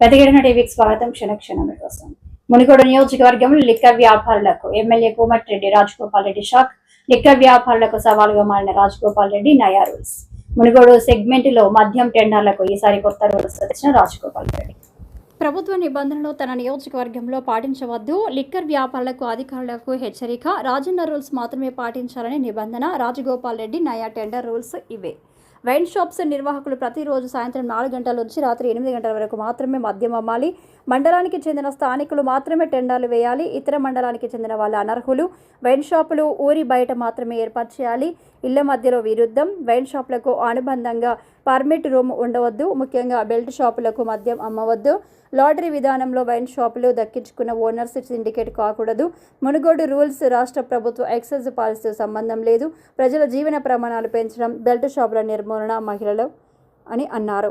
ప్రతిఘటన టీవీకి స్వాగతం. క్షణక్షణం కోసం మునిగోడు నియోజకవర్గంలో లిక్కర్ వ్యాపారులకు MLA Komatireddy Rajagopal Reddy shock. Liquor వ్యాపారులకు సవాలుగా మారిన రాజగోపాల్ రెడ్డి నయా రూల్స్. మునిగోడు సెగ్మెంట్లో మద్యం టెండర్లకు ఈసారి కొత్త రూల్స్ తెచ్చిన రాజగోపాల్ రెడ్డి. ప్రభుత్వ నిబంధనలు తన నియోజకవర్గంలో పాటించవద్దు. లిక్కర్ వ్యాపారులకు అధికారులకు హెచ్చరిక. రాజన్న రూల్స్ మాత్రమే పాటించాలని నిబంధన రాజగోపాల్ రెడ్డి నయా టెండర్ రూల్స్ ఇవే. వైన్ షాప్స్ నిర్వాహకులు ప్రతిరోజు సాయంత్రం నాలుగు గంటల నుంచి రాత్రి ఎనిమిది గంటల వరకు మాత్రమే మద్యం అమ్మాలి. మండలానికి చెందిన స్థానికులు మాత్రమే టెండర్లు వేయాలి. ఇతర మండలానికి చెందిన వాళ్ళ అనర్హులు వైన్ షాపులు ఊరి బయట మాత్రమే ఏర్పాటు చేయాలి. ఇళ్ళ మధ్యలో విరుద్ధం. వైన్ షాపులకు అనుబంధంగా పర్మిట్ రూమ్ ఉండవద్దు. ముఖ్యంగా బెల్ట్ షాపులకు మద్యం అమ్మవద్దు. లాటరీ విధానంలో వైన్ షాపులు దక్కించుకున్న ఓనర్స్ సిండికేట్ కాకూడదు. మునుగోడు రూల్స్ రాష్ట్ర ప్రభుత్వ ఎక్సైజ్ పాలసీతో సంబంధం లేదు. ప్రజల జీవన ప్రమాణాలు పెంచడం బెల్ట్ షాపుల నిర్మూలన మహిళలు అని అన్నారు.